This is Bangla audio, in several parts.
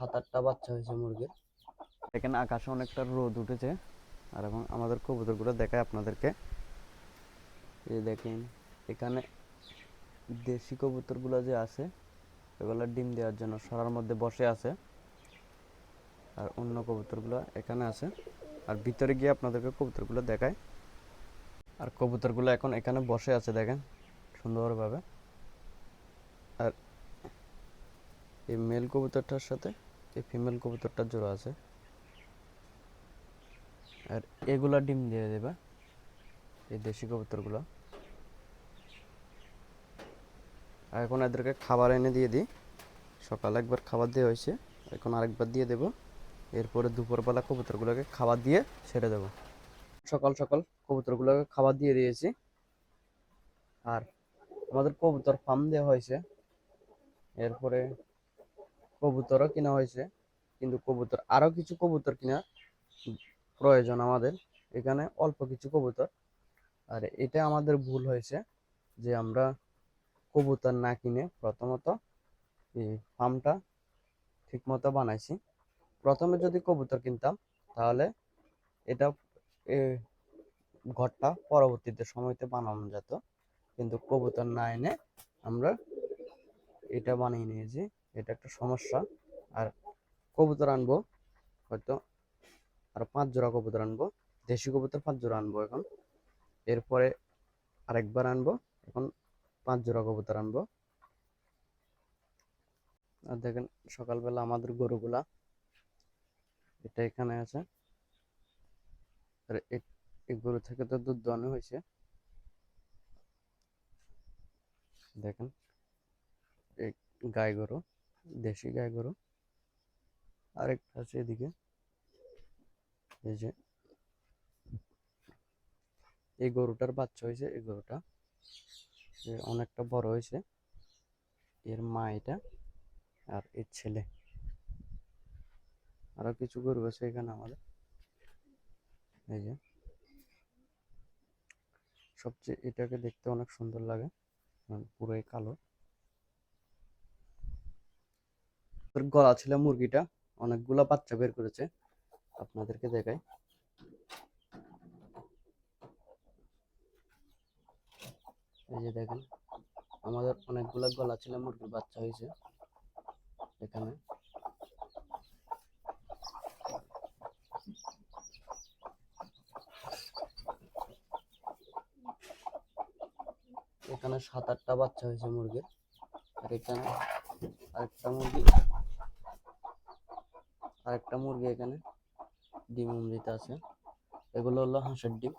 সাত আটটা বাচ্চা হয়েছে মুরগির। এখানে আকাশে অনেকটা রোদ উঠেছে। আর এবং আমাদের কবুতরগুলো দেখায় আপনাদেরকে। এই দেখেন, এখানে দেশি কবুতরগুলো যে আছে, এগুলো ডিম দেওয়ার জন্য সরার মধ্যে বসে আছে। আর অন্য কবুতরগুলো এখানে আছে। আর ভিতরে গিয়ে আপনাদেরকে কবুতরগুলো দেখায়। আর কবুতরগুলো এখন এখানে বসে আছে, দেখেন, সুন্দরভাবে। আর এই মেল কবুতরটার সাথে এই ফিমেল কবুতরটার জোড়া আছে। আর এগুলা ডিম দিয়ে দেবে, এই দেশি কবুতরগুলো। আর এখন এদেরকে খাবার এনে দিয়ে দিই। সকালে একবার খাবার দেওয়া হয়েছে, এখন আরেকবার দিয়ে দেবো। এরপরে দুপুরবেলা কবুতরগুলোকে খাবার দিয়ে ছেড়ে দেবো। সকাল সকাল কবুতরগুলোকে খাবার দিয়ে দিয়েছি। আর আমাদের কবুতর ফার্ম দেওয়া হয়েছে। এরপরে কবুতরও কিনা হয়েছে, কিন্তু কবুতর, আরও কিছু কবুতর কিনা প্রয়োজন আমাদের। এখানে অল্প কিছু কবুতর। আর এটা আমাদের ভুল হয়েছে যে আমরা কবুতর না কিনে প্রথমত এই ফার্মটা ঠিকমতো বানাইছি। প্রথমে যদি কবুতর কিনতাম, তাহলে এটা ঘরটা পরবর্তীতে সময়তে বানানো যেত। কিন্তু কবুতর না এনে আমরা এটা বানিয়ে নিয়েছি। এটা একটা সমস্যা। আর কবুতর আনব, হয়তো আর পাঁচ জোড়া কবুতর আনব, দেশি কবুতর পাঁচ জোড়া আনব এখন। এরপরে আরেকবার আনব, এখন পাঁচ জোড়া কবুতর আনব। আর দেখেন সকালবেলা আমাদের গরুগুলা, এটা এখানে আছে। আর এই গরু থেকে তো দুধ দোয়ানো হয়েছে। দেখেন গাই গরু। দেশি গাই গরু। আরেকটা আছে এদিকে। এই যে। এই গরুটার বাচ্চা হয়েছে, এই গরুটা। অনেকটা বড় হয়েছে। এর মা এটা আর এর ছেলে। আরও কিছু গরু আছে এখানে আমাদের। এই যে। সবচেয়ে এটাকে দেখতে অনেক সুন্দর লাগে। পুরোই কালো। গলা ছিল মুরগিটা, অনেকগুলা বাচ্চা বের করেছে। আপনাদেরকে দেখাই। এই যে দেখেন, আমাদের অনেকগুলা গলা ছিল, মুরগির বাচ্চা হয়েছে এখানে। এখানে সাত আটটা বাচ্চা হয়েছে মুরগির। আর এখানে আরেকটা মুরগি। আরেকটা মুরগি এখানে। ডিম দিতে আছে। এগুলো হলো হাঁসের ডিম।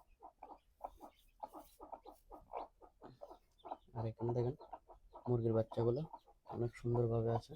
আর এখানে দেখেন মুরগির বাচ্চাগুলো অনেক সুন্দরভাবে আছে।